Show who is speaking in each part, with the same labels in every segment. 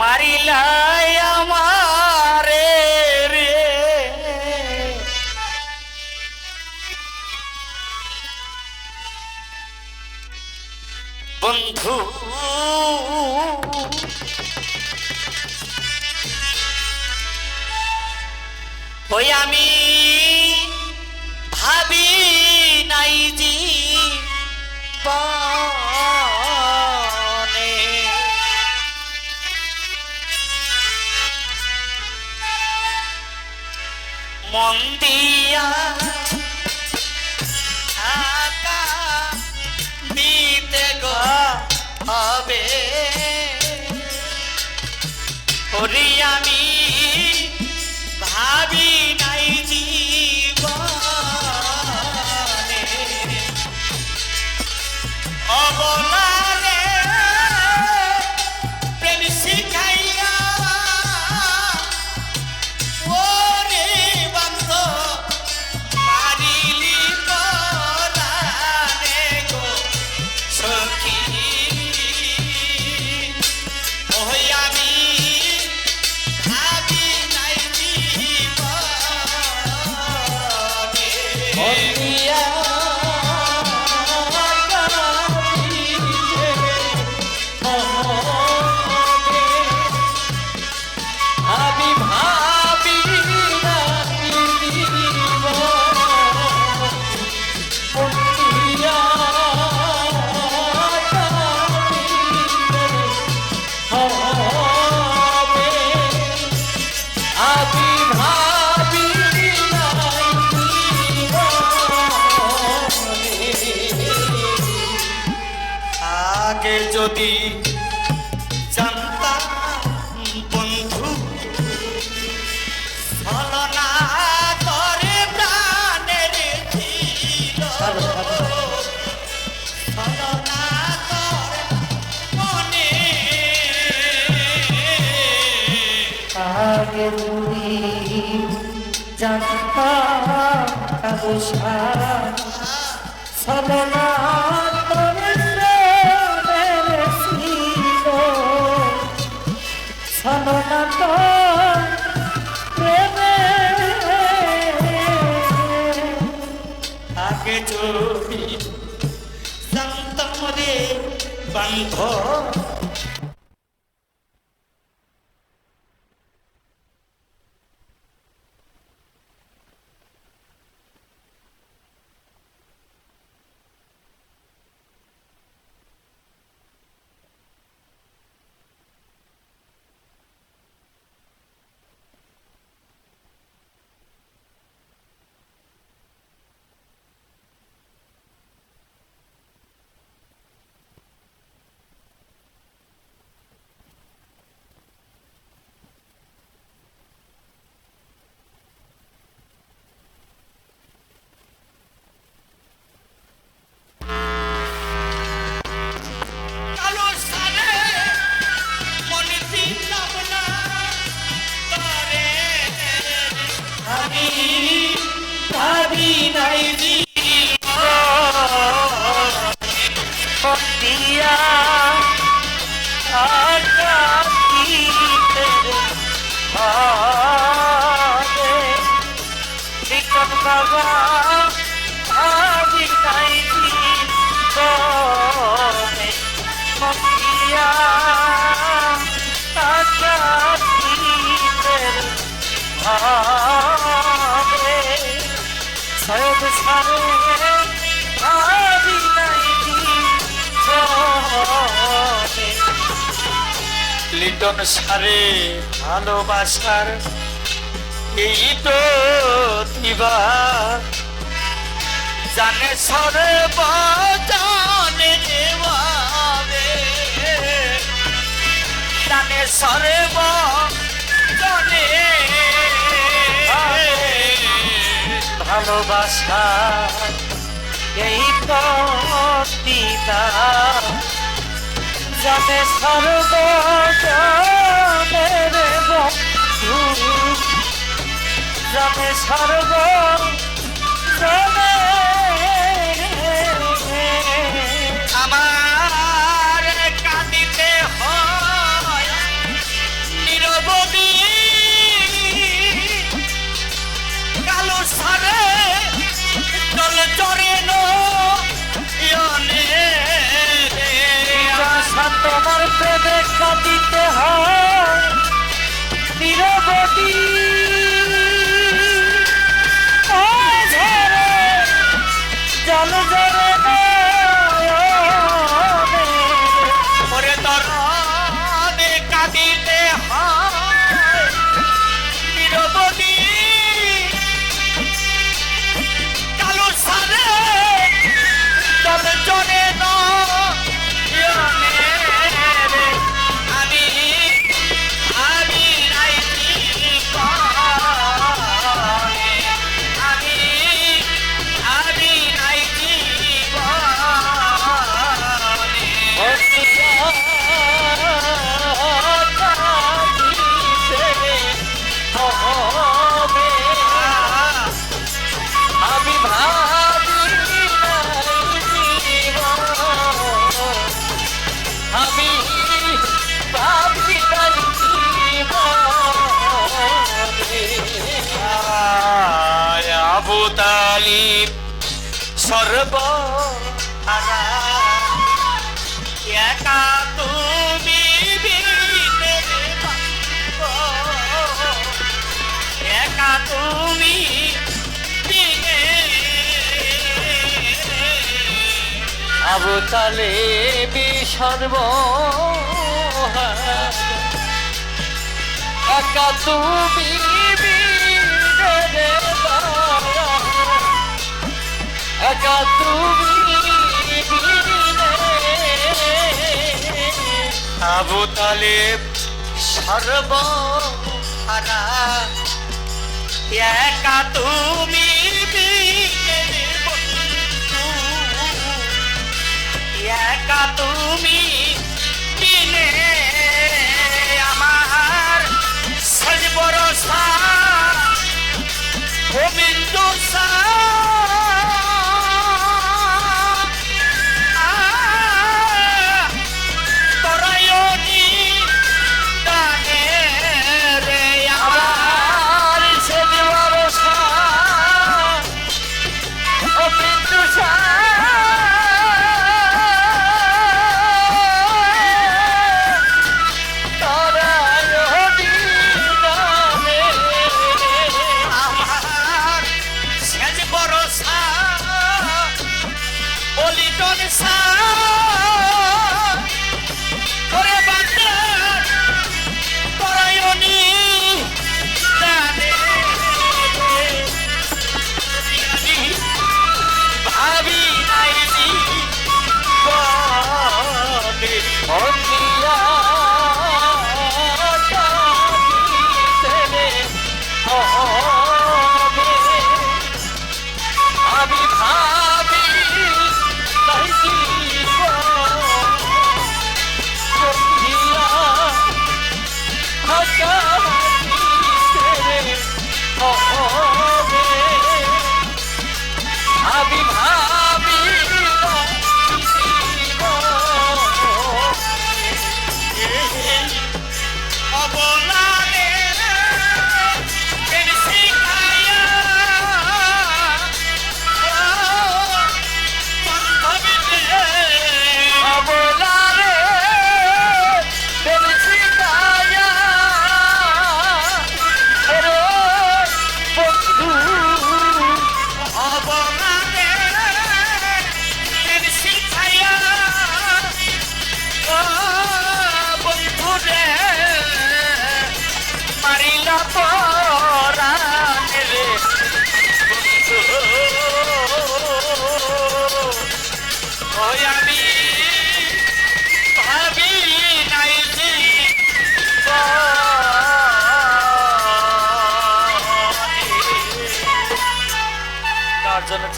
Speaker 1: হারিলাই আমারে রে। বন্ধু ওই আমি ভাবি নাই জি বনে মন দিয়া থাকা দিতে গো হবে। আমি যদি জানতাম, বন্ধু, ছলনা করে প্রাণের ছিল। ছলনা করে মনে।
Speaker 2: আগে যদি জানতাম সলনা করে
Speaker 1: বন্ধ লিটন সারে ভালোবাসার এই তো দিবা। জানে সরে জানে দেওয়াবে। জানে সরে জানে
Speaker 2: ভালোবাসা এই তো পিতা যাতে সর্ব জনের বন্ধু যাতে সর্ব জনের
Speaker 1: তালিব সর্ব একা তুমি একা তুমি
Speaker 2: আবু তালে বিসর্ব একা তুমি
Speaker 1: আবু তালেব সর্ব হারা। একা তুমি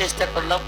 Speaker 1: চেষ্টা করলাম।